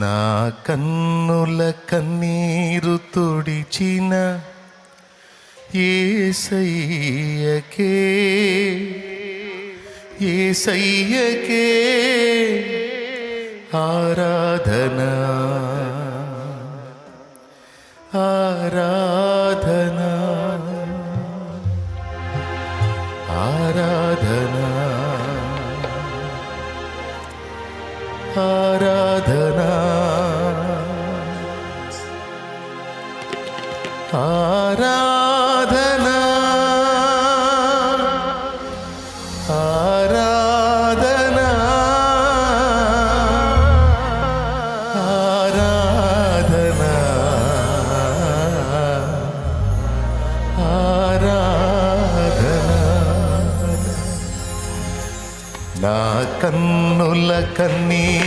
నా కన్నుల కన్నీరు తుడిచిన ఏసయ్యకే ఏసయ్యకే ఆరాధన ఆరాధనా. കർണീ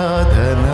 ఆరాధన